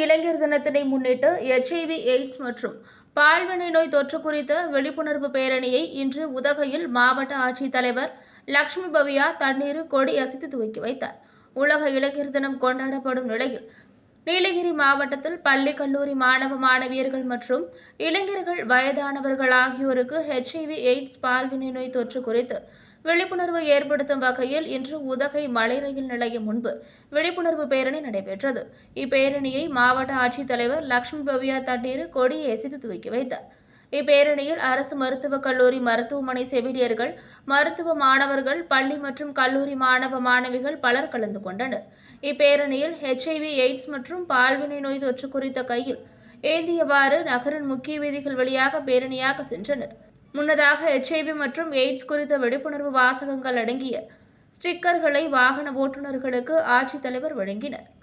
இளைஞர் தினத்தினை முன்னிட்டு HIV AIDS மற்றும் பால்வினை நோய் தொற்று குறித்த விழிப்புணர்வு பேரணியை இன்று உதகையில் மாவட்ட ஆட்சித்தலைவர் லக்ஷ்மி பவியா தண்ணீர் கொடி அசைத்து துவக்கி வைத்தார். உலக இளைஞர் தினம் கொண்டாடப்படும் நிலையில் நீலகிரி மாவட்டத்தில் பள்ளி கல்லூரி மாணவ மாணவியர்கள் மற்றும் இளைஞர்கள் வயதானவர்கள் ஆகியோருக்கு ஹெச்ஐவி எய்ட்ஸ் பால்வினை நோய் தொற்று குறித்து விழிப்புணர்வு ஏற்படுத்தும் வகையில் இன்று உதகை மலை ரயில் நிலையம் முன்பு விழிப்புணர்வு பேரணி நடைபெற்றது. இப்பேரணியை மாவட்ட ஆட்சித்தலைவர் லக்ஷ்மி பவியா தண்ணீர் கொடியை துவக்கி வைத்தார். இப்பேரணியில் அரசு மருத்துவக் கல்லூரி மருத்துவமனை செவிலியர்கள் மருத்துவ மாணவர்கள் பள்ளி மற்றும் கல்லூரி மாணவ மாணவிகள் பலர் கலந்து கொண்டனர். இப்பேரணியில் ஹெச்ஐவி எய்ட்ஸ் மற்றும் பால்வினை நோய் தொற்று குறித்த கையில் ஏந்தியவாறு நகரின் முக்கிய வீதிகள் வழியாக பேரணியாக சென்றனர். முன்னதாக ஹெச்ஐவி மற்றும் எய்ட்ஸ் குறித்த விழிப்புணர்வு வாசகங்கள் அடங்கிய ஸ்டிக்கர்களை வாகன ஓட்டுநர்களுக்கு ஆட்சித்தலைவர் வழங்கினர்.